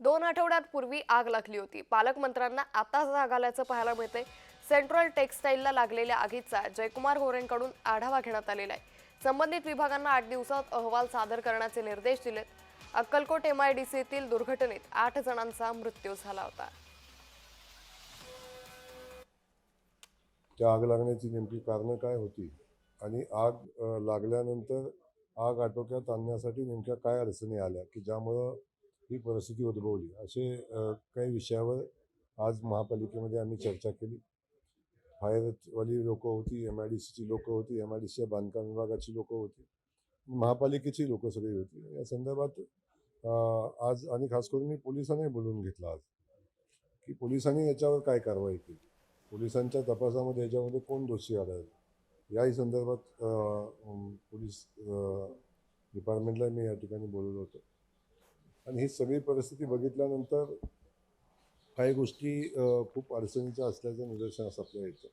दोन आठवड्यात पूर्वी आग लागली होती. पालकमंत्र्यांना आता आग आल्याचं पाहायला मिळते सेंट्रल टेक्सटाईलला लागलेल्या आगीचा जयकुमार गोरेंकडून आढावा घेण्यात आलेला आहे. संबंधित विभागांना आठ दिवसात अहवाल सादर करण्याचे निर्देश दिलेत. अक्कलकोट सीतील दुर्घटनेत आठ जणांचा मृत्यू झाला होता. त्या आग लागण्याची नेमकी कारणं काय होती? आणि आग लागल्यानंतर आग आटोक्यात आणण्यासाठी नेमक्या काय अडचणी आल्या? की ज्यामुळं ही परिस्थिती उद्भवली. असे काही विषयावर आज महापालिकेमध्ये आम्ही चर्चा केली. फायरवाली लोकं होती एम आय डी सीची लोकं होती एम आय डी सीच्या बांधकाम विभागाची लोकं होती. महापालिकेची लोकं सगळी होती. या संदर्भात आज आणि खास करून मी पोलिसांनाही बोलवून घेतलं आज की पोलिसांनी याच्यावर काय कारवाई केली? पोलिसांच्या तपासामध्ये याच्यामध्ये कोण दोषी आला याही संदर्भात पोलीस डिपार्टमेंटला मी या ठिकाणी बोलवलं होतं. आणि ही सगळी परिस्थिती बघितल्यानंतर काही गोष्टी खूप अडचणीच्या असल्याचं निदर्शनास आपल्याला येतं.